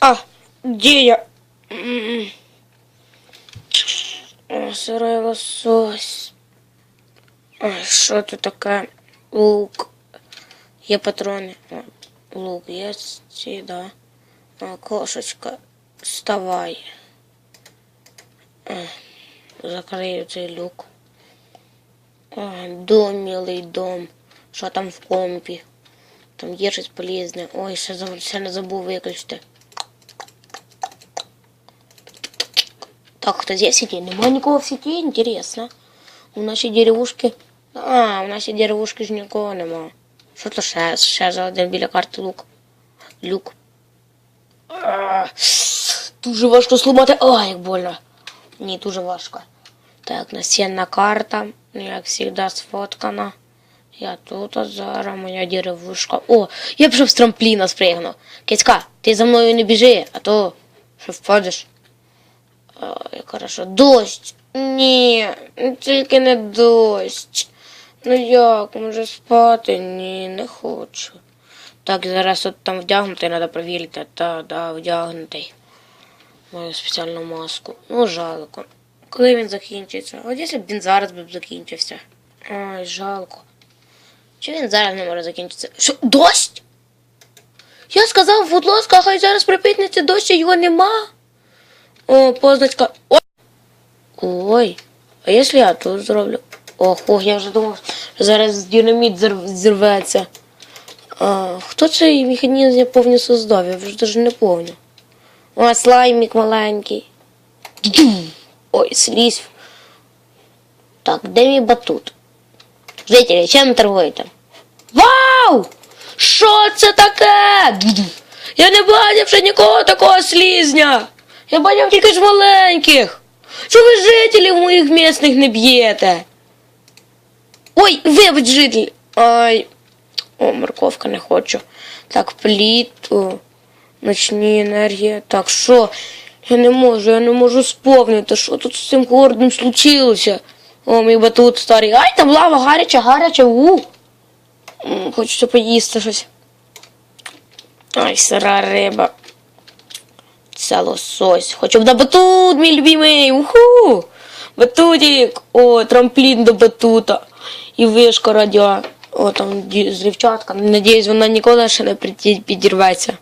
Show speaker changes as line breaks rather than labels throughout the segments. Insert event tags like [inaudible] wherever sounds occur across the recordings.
А, где я? О, Сырой лосось. Що тут таке? Лук. Є патрони. Лук є, ці, да. Кошечка, вставай. Закрию цей люк. Дом, милий дом. Що там в компі? Там є щось полезне. Ой, ще, не забув виключити. Так, кто здесь сети? Нема никого в сети, интересно. У нашій деревушки. А, у нашій деревушки ж нікого нема. Що то ще, ще один біля лук? Люк. А, Дуже важко сломати. А, як больно. Ні, дуже важко. Так, настінна карта, як завжди, сфоткана. Я тут от зараз моя деревушка. О, я пішов з трампліна спригну. Кицька, за мною не біжи, а то що впадеш. Ой, хорошо. Дощ. Ні, тільки не дощ. Ну як, може спати? Ні, не хочу. Так, зараз от там вдягнутий, треба перевірити. Та, да, вдягнутий. Мою спеціальну маску. Ну, жалко. Коли він закінчиться? От якщо б він зараз б закінчився. Ой, жалко. Чи він зараз не може закінчитися? Що, дощ? Я сказав, будь ласка, хай зараз припиниться дощ, а його нема. О, позначка. Ой. Ой. А якщо я тут зроблю? Ох, ох, я вже думав, що зараз динаміт зір- зірветься. А, хто цей механізм повністю создав? Я вже навіть не помню. О, слаймик маленький. Ой, слизь. Так, де мій батут? Жителі, чим торгуєте? Вау! Що це таке? Я не бачив ще нікого такого слізня. Я бачив тільки ж маленьких. Що ви жителів моїх місних не б'єте? Ой, вибач, житель. Ай. О, морковка не хочу. Так, пліту. Ночні енергії. Так, що? Я не можу, я не можу сповнити. Що тут з цим городом случилося? О, мій батут старий. Ай, там лава гаряча, гаряча. У. Хочеться поїсти щось. Ай, сира риба. Це лосось. Хочу на батут, мій любимий. Уху! Батутик. О, трамплін до батута. І вишка радіо. О, там ді- зрівчатка. Надіюсь, вона ніколи ще не підірветься.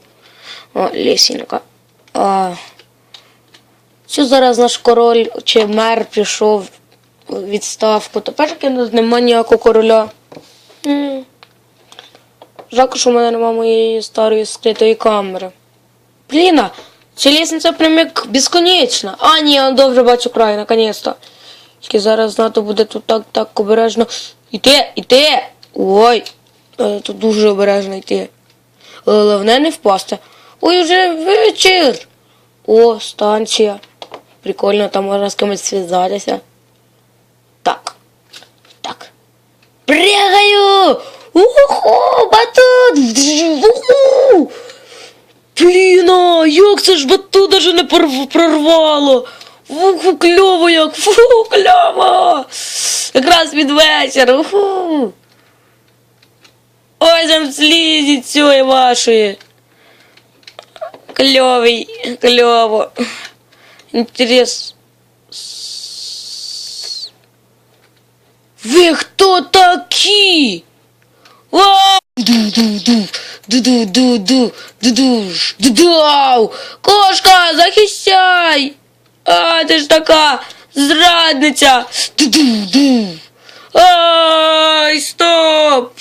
О, лісінка. А. Що зараз наш король чи мер пішов у відставку. Тепер таки нема ніякого короля. Жалко, що в мене немає моєї старої скритої камери. Бліна, ця лісниця прям як безконечна. А, ні, я добре бачу край, наконець-то. Тільки зараз знато буде тут так, так обережно. Іти, іти. Ой, тут дуже обережно йти. Головне не впасти. Ой, вже вечір. О, станція. Прикольно, там можна з кимось зв'язатися. Так. Так. Прягаю! Уху, батут! Уху! Як це ж батут даже не прорвало? Уху, кльово як, фу, кльово! Якраз під вечір, уху! Ой, там слізі цієї вашої. Кльовий, кльово. Інтерес. Ви хто такі? Ду-ду-ду, ду-ду-ду-ду, ду-душ, ду-дау! Кошка, захищай! А, ти ж така зрадниця! Ду-ду-ду! Ай, стоп!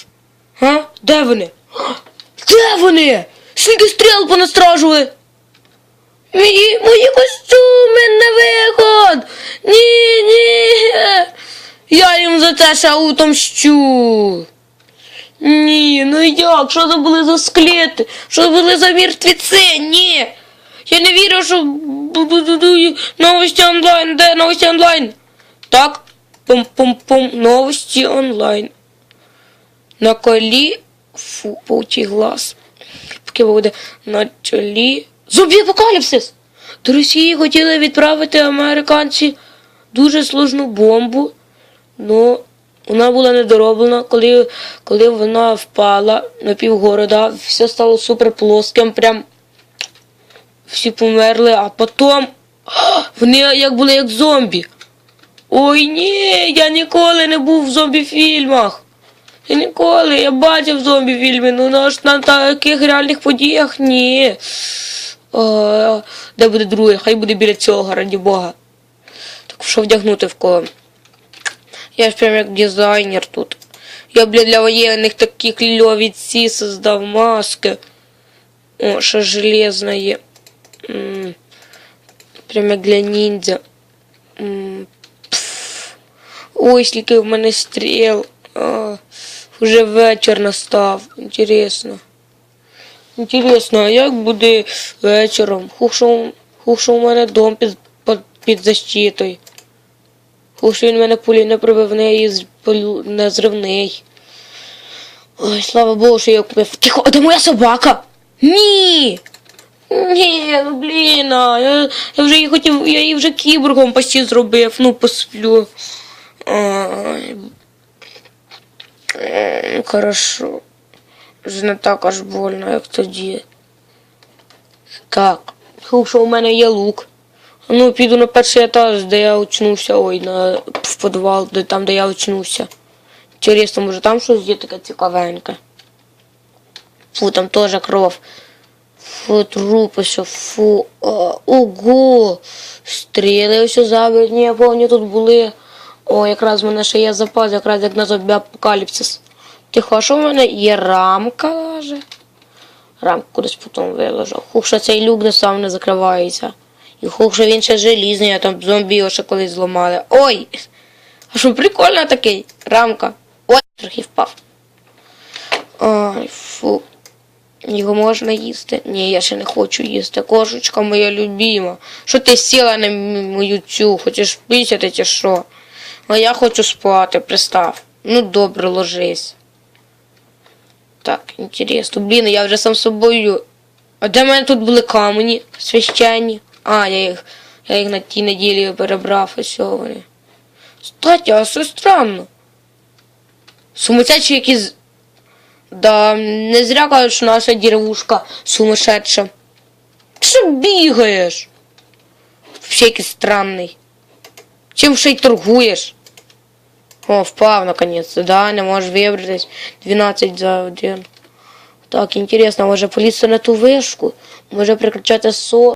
А? Де вони? Де вони? Скільки стріл понастражували? Мої, мої костюми на виход! Ні, ні! Я їм за це ще утомщу. Ні, ну як? Що це були за склети? Що були за мертвіці? Ні. Я не вірю, що новості онлайн. Де новості онлайн? Так. Пум-пум-пум. Новості онлайн. На колі. Фу, паучий глаз. Поки буде на чолі. Зомбі апокаліпсис! До Росії хотіли відправити американці дуже сложну бомбу. Ну, вона була недороблена, коли, коли вона впала на півгорода, все стало супер плоским, прям всі померли, а потім [gasps] вони як були як зомбі. Ой ні, я ніколи не був в зомбі-фільмах. Я ніколи, я бачив зомбі-фільми, ну на, на таких реальних подіях ні. О, де буде друге? Хай буде біля цього, раді Бога. Так що вдягнути в кого? Я ж прям як дизайнер тут. Я, бля, для воєнних такі кльові ці создав маски. О, що железна є. Прям як для ніндзя. Ой, скільки в мене стріл. А, вже вечір настав. Інтересно. Інтересно, а як буде вечором? Хух, що, хух, що у мене дом під, під, під защитою. Хух, що він мене пулі не пробивний і з- не зривний. Ой, слава Богу, що я купив. Тихо, а де моя собака? Ні! Ні, ну блін, я, я вже її хотів, я її вже кіборгом почти зробив, ну посплю. Ай. М, Хорошо. Вже не так аж больно, як тоді. Так, що у мене є лук. Ну, піду на перший етаж, де я очнувся, ой, на, в підвал, де, там, де я очнувся. Інтересно, може там щось є таке цікавеньке. Фу, там теж кров. Фу, трупи, що, фу. А, ого! Стріли все забрані, я пам'ятаю, тут були. О, якраз в мене ще є запас, якраз як на зомбі апокаліпсис. Тихо, а що в мене є рамка даже? Рамку кудись потім виложив. Хух, що цей люк не сам не закривається. І хух, він ще желізний, а там зомбі його ще колись зламали. Ой! А що прикольно такий? Рамка. Ой, трохи впав. Ай, фу. Його можна їсти? Ні, я ще не хочу їсти. Кошечка моя любима. Що ти сіла на мою цю? Хочеш писати чи що? А я хочу спати, пристав. Ну добре, ложись. Так, інтересно. Блін, я вже сам собою. А де в мене тут були камені священні? А, я їх, я їх на тій неділі перебрав, все вони. Кстати, а все странно. Сумасячі якісь. Да, не зря кажуть, що наша деревушка сумасшедша. Ти що бігаєш? Вообще якийсь странний. Чим ще й торгуєш? О, впав наконец-то, да, не можеш вибратись. 12 за один. Так, інтересно, може полізти на ту вишку? Може прикричати со.